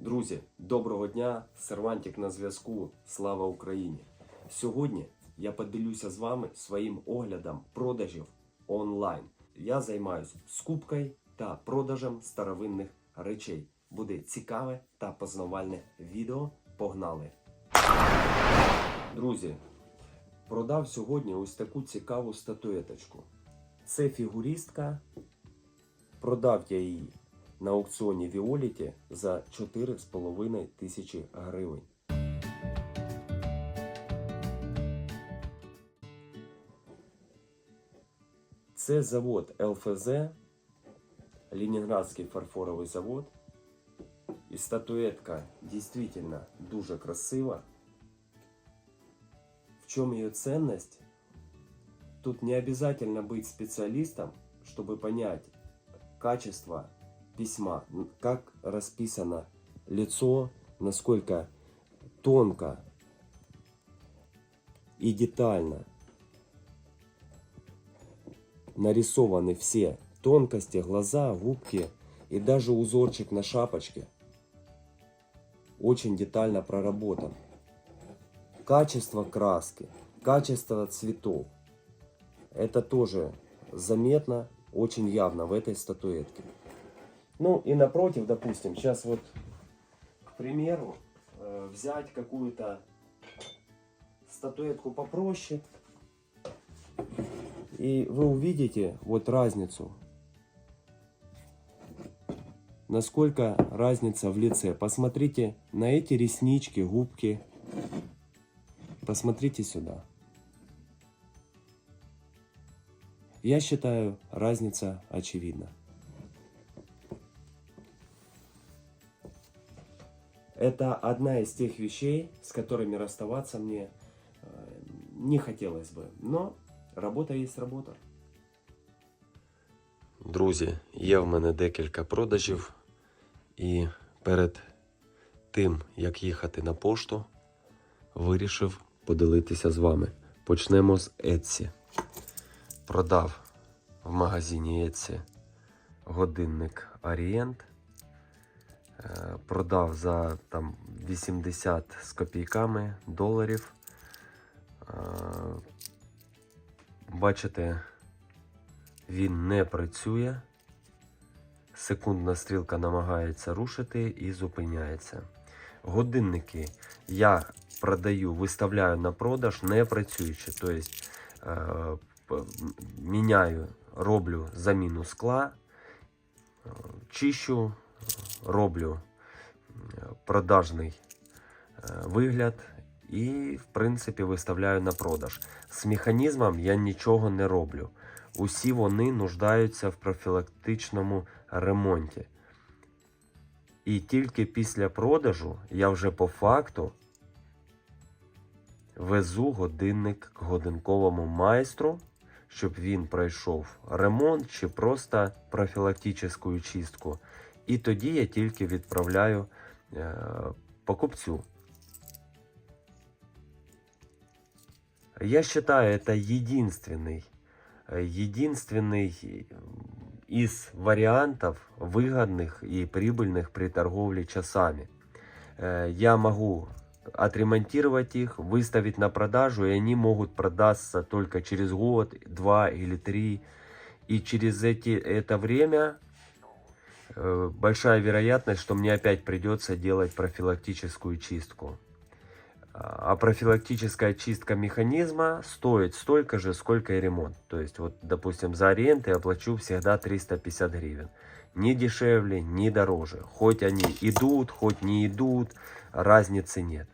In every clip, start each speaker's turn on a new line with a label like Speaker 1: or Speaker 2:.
Speaker 1: Друзі, доброго дня! Сервантик на зв'язку. Слава Україні! Сьогодні я поділюся з вами своїм оглядом продажів онлайн. Я займаюся скупкою та продажем старовинних речей. Буде цікаве та познавальне відео. Погнали! Друзі, продав сьогодні ось таку цікаву статуеточку. Це фігуристка. Продав я її на аукціоні Віоліті за 4,5 тисячі гривень. Це завод ЛФЗ, Ленінградський фарфоровий завод. І статуетка дійсно дуже красива. В чем ее ценность? Тут не обязательно быть специалистом, чтобы понять качество письма, как расписано лицо, насколько тонко и детально нарисованы все тонкости, глаза, губки и даже узорчик на шапочке очень детально проработан. Качество краски, качество цветов. Это тоже заметно, очень явно в этой статуэтке. Ну и напротив, допустим, сейчас вот, к примеру, э, взять какую-то статуэтку попроще, и вы увидите вот разницу. Насколько разница в лице. Посмотрите на эти реснички, губки. Посмотрите сюда. Я считаю, разница очевидна. Это одна из тех вещей, с которыми расставаться мне э, не хотелось бы. Но работа есть работа. Друзі, є в мене декілька продажів, і перед тим, як їхати на пошту, вирішив поділитися з вами. Почнемо з Etsy. Продав в магазині Etsy годинник Orient. Е, Продав за там 80 з копійками доларів. Е, Бачите, він не працює. Секундна стрілка намагається рушити і зупиняється. Годинники я продаю, виставляю на продаж не працюючи. Тобто міняю, роблю заміну скла, чищу, роблю е, продажний е, вигляд і, в принципі, виставляю на продаж. З механізмом я нічого не роблю. Усі вони нуждаються в профілактичному ремонті. І тільки після продажу я вже по факту везу годинник к годинковому майстру, щоб він пройшов ремонт чи просто профілактичну чистку. І тоді я тільки відправляю е, покупцю. Я считаю, это единственный, э, единственный из вариантов выгодных и прибыльных при торговле часами. Э, Я могу отремонтировать их, выставить на продажу, и они могут продаться только через год, два или три. И через эти, это время э, большая вероятность, что мне опять придется делать профилактическую чистку. А профилактическая чистка механизма стоит столько же, сколько и ремонт. То есть, вот, допустим, за аренду я плачу всегда 350 гривен. Ни дешевле, ни дороже. Хоть они идут, хоть не идут, разницы нет.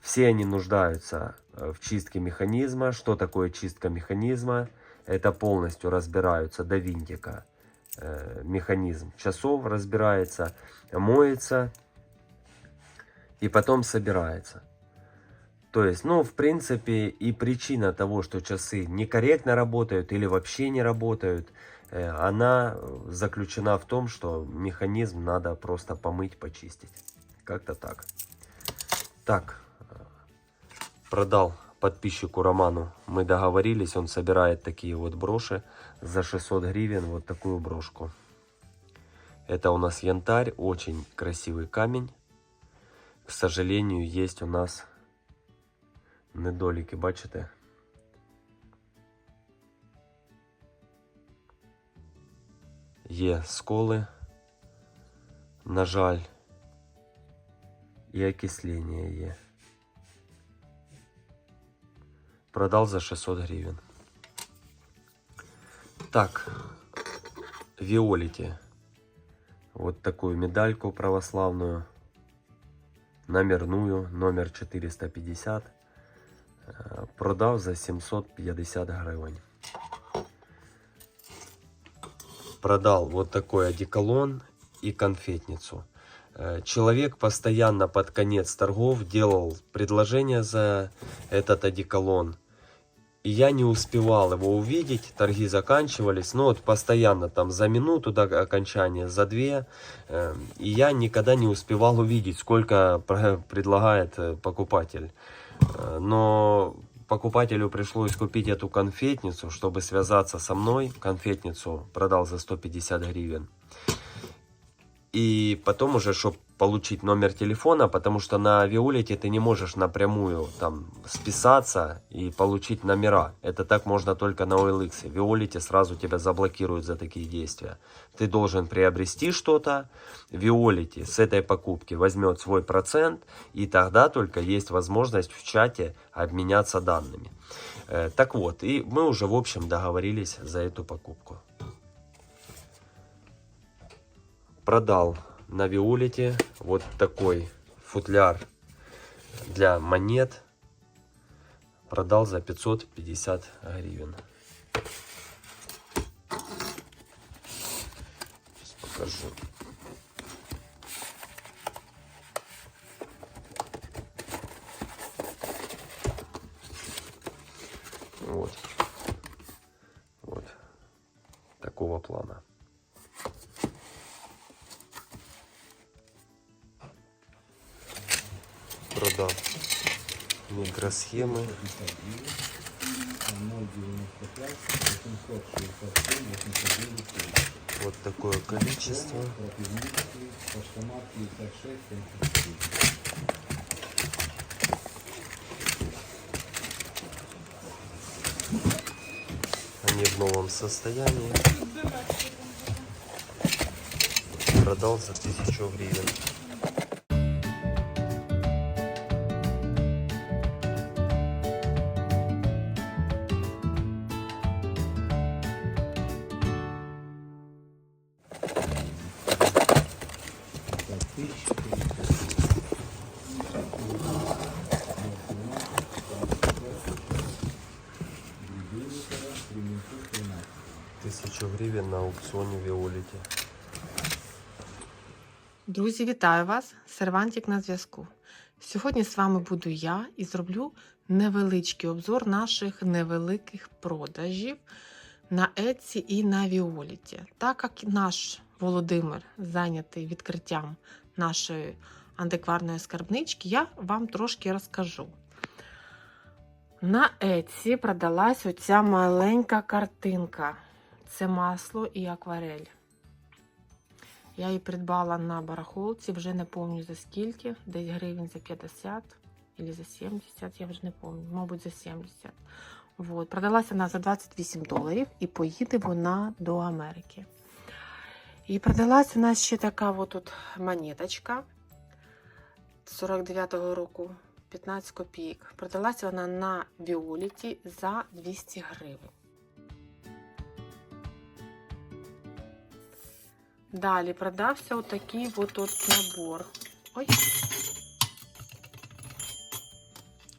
Speaker 1: Все они нуждаются э, в чистке механизма. Что такое чистка механизма? Это полностью разбираются до винтика. Э, Механизм часов разбирается, моется и потом собирается. То есть, ну, в принципе, и причина того, что часы некорректно работают или вообще не работают, э, она заключена в том, что механизм надо просто помыть, почистить. Как-то так. Так, э, продал подписчику Роману. Мы договорились, он собирает такие вот броши за 600 гривен, вот такую брошку. Это у нас янтарь, очень красивый камень. К сожалению, есть у нас недоліки, бачите? Є сколи, на жаль, і окислення є. Продал за 600 гривен. Так, Виолите. Вот такую медальку православную. Номерную, номер 450. Э, Продав за 750 гривен. Продал вот такой одеколон и конфетницу. Э, Человек постоянно под конец торгов делал предложение за этот одеколон. И я не успевал его увидеть, торги заканчивались, ну вот постоянно там за минуту до окончания, за две. э, И я никогда не успевал увидеть, сколько про- предлагает э, покупатель. Э, Но покупателю пришлось купить эту конфетницу, чтобы связаться со мной. Конфетницу продал за 150 гривен. И потом уже, чтобы получить номер телефона, потому что на Виолете ты не можешь напрямую там списаться и получить номера. Это так можно только на OLX. В Виолете сразу тебя заблокируют за такие действия. Ты должен приобрести что-то. Виолете с этой покупки возьмет свой процент, и тогда только есть возможность в чате обменяться данными. Э, Так вот, и мы уже в общем договорились за эту покупку. Продал на Виолете вот такой футляр для монет. Продал за 550 гривен. Сейчас покажу. Вот. Вот. Такого плана. Продав микросхемы. Вот такое количество. Они в новом состоянии. Продал за тысячу гривен. Тысячу гривен на аукционе Виолете.
Speaker 2: Друзі, вітаю вас! Сервантик на зв'язку. Сьогодні з вами буду я і зроблю невеличкий обзор наших невеликих продажів на Etsy і на Віоліті. Так як наш Володимир зайнятий відкриттям нашої антикварної скарбнички, я вам трошки розкажу. На Etsy продалась оця маленька картинка. Це масло і акварель. Я її придбала на барахолці, вже не пам'ятаю за скільки, десь гривень за 50 або за 70, я вже не пам'ятаю, мабуть, за 70. Вот. Продалася вона за 28 доларів і поїде вона до Америки. І продалась у нас ще така от монеточка 49-го року, 15 копійок. Продалася вона на Віоліті за 200 гривень. Далі продався отакий от от набор. Ой.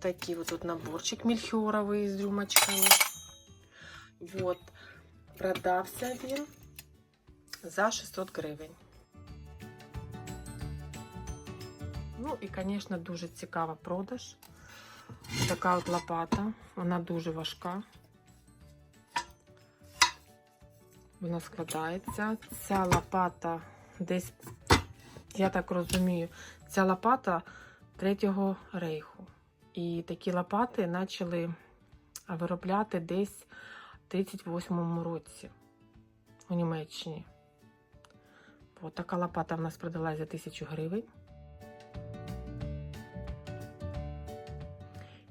Speaker 2: Такий вот тут наборчик мельхіоровий з рюмочками. Вот. Продався він за 600 гривень. Ну і, звісно, дуже цікава продаж. Така от лопата. Вона дуже важка. Вона складається. Ця лопата десь, я так розумію, ця лопата Третього рейху. І такі лопати почали виробляти десь в 38-му році у Німеччині. От така лопата в нас продалась за 1000 гривень.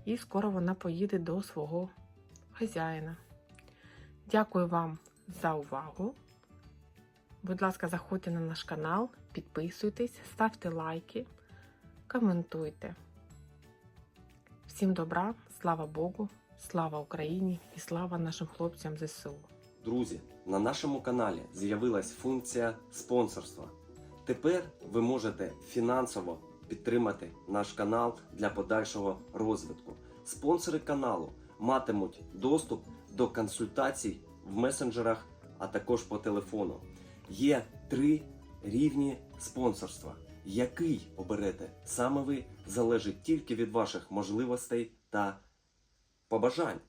Speaker 2: І скоро вона поїде до свого хазяїна. Дякую вам за увагу. Будь ласка, заходьте на наш канал, підписуйтесь, ставте лайки, коментуйте. Всім добра, слава Богу, слава Україні і слава нашим хлопцям ЗСУ.
Speaker 1: Друзі, на нашому каналі з'явилась функція спонсорства. Тепер ви можете фінансово підтримати наш канал для подальшого розвитку. Спонсори каналу матимуть доступ до консультацій в месенджерах, а також по телефону. Є три рівні спонсорства. Який оберете саме ви залежить тільки від ваших можливостей та побажань.